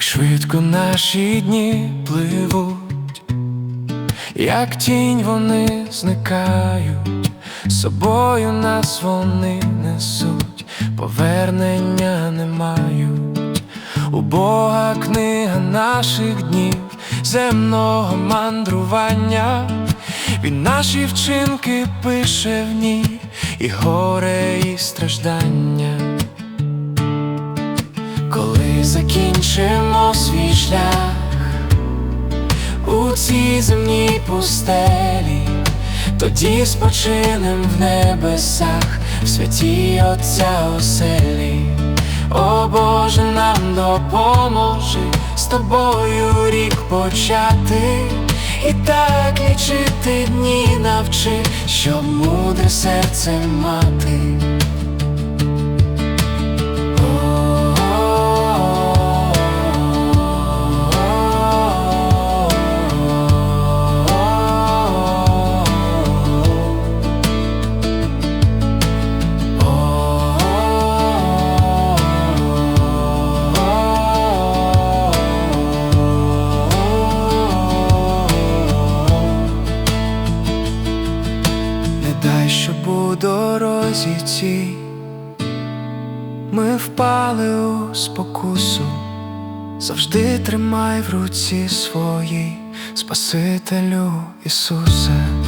Швидко наші дні пливуть, як тінь вони зникають, собою нас вони несуть, повернення не мають. У Бога книга наших днів, земного мандрування, Він наші вчинки пише в ній, і горе, і страждання. Коли закінчимо свій шлях у цій земній пустелі, тоді спочинем в небесах, в святі Отця оселі. О Боже, нам допоможи з тобою рік почати, і так лічити дні навчи, щоб мудре серце мати. У дорозі цій ми впали у спокусу, завжди тримай в руці своїй Спасителю Ісусе.